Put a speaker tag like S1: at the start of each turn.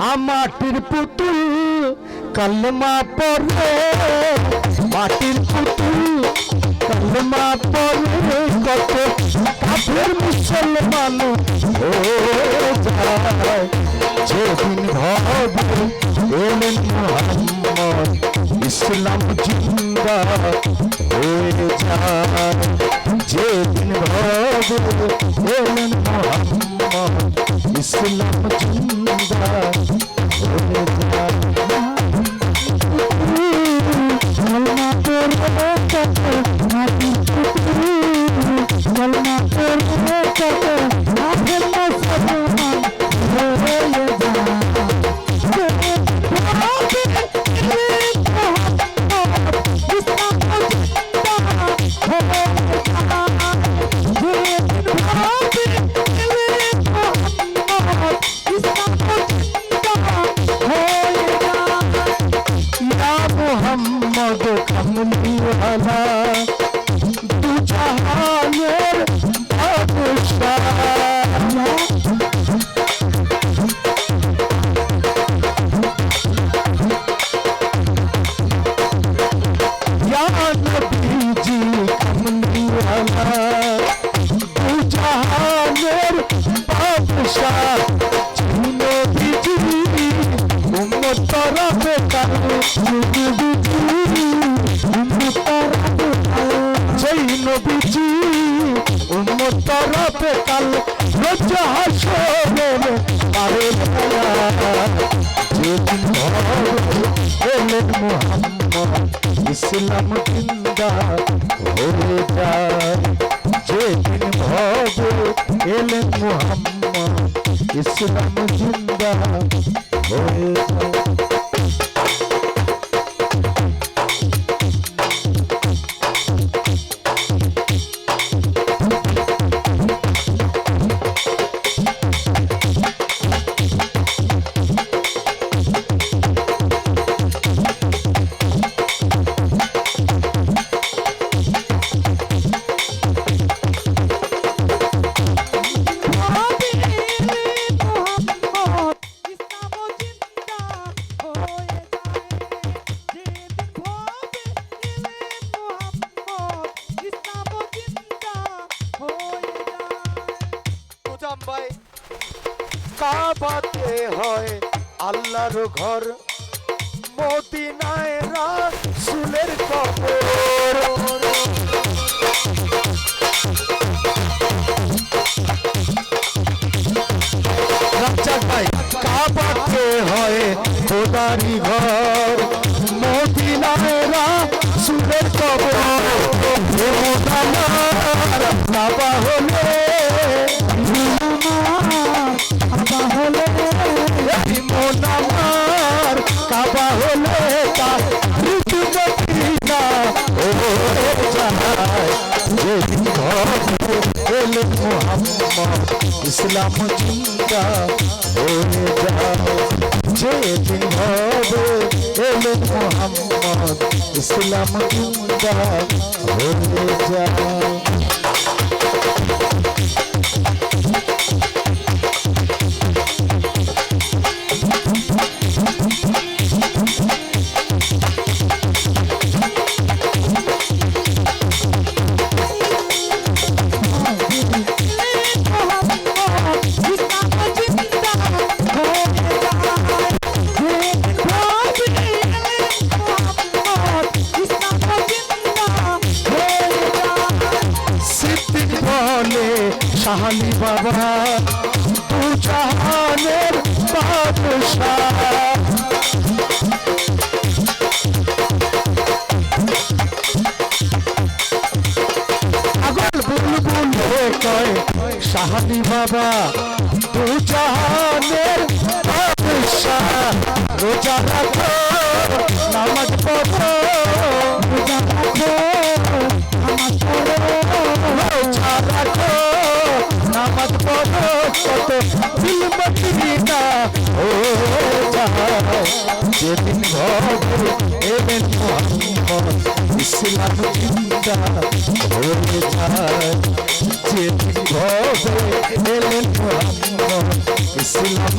S1: মাটির পুতুল, কলমা পড়ে মাটির পুতুল, কলমা পড়ে কত কাফের মুসলমান যেদিন ভাবে এলেন মোহাম্মদ, ইসলাম জিন্দা হয়ে যায়। যেদিন ভাবে এলেন মোহাম্মদ ইসলাম জিন্দা জাহানের বাদশা চিনে বিজুরি উম্মতর বেকার চিনে বিজুরি উম্মতর বেকার সেই নবীজি ইসলাম জিন্দা হয়ে যায় যেদিন ভবে এলেন মোহাম্মদ ইসলাম জিন্দা হয়ে যায়।
S2: কাবাতে হয় আল্লাহর ঘর। মদিনায় রাসূলের কবর
S1: হয় খোদারি ঘর। মদিনায়রা সুরের কবর হলে কাবা হলে ইসলাম জিন্দা হয়ে যাও যেদিন হবে এলেন মোহাম্মদ ইসলাম জিন্দা হয়ে যাও শাহালি বাবা তু জাহানের বাদশাহ কয় শাহালি বাবা তু জাহানের বাদশাহ রোজা রাখো, নামাজ পড়ো, রোজা রাখো, নামাজ পড়ো, রোজা রাখো। নামাজ পড়ো কত মদিনা ও যায় যেদিন ঘরে এবেন মোহাম্মদ ইসলাম জিন্দা যেদিন ঘরে এলেন মোহাম্মদ ইসলাম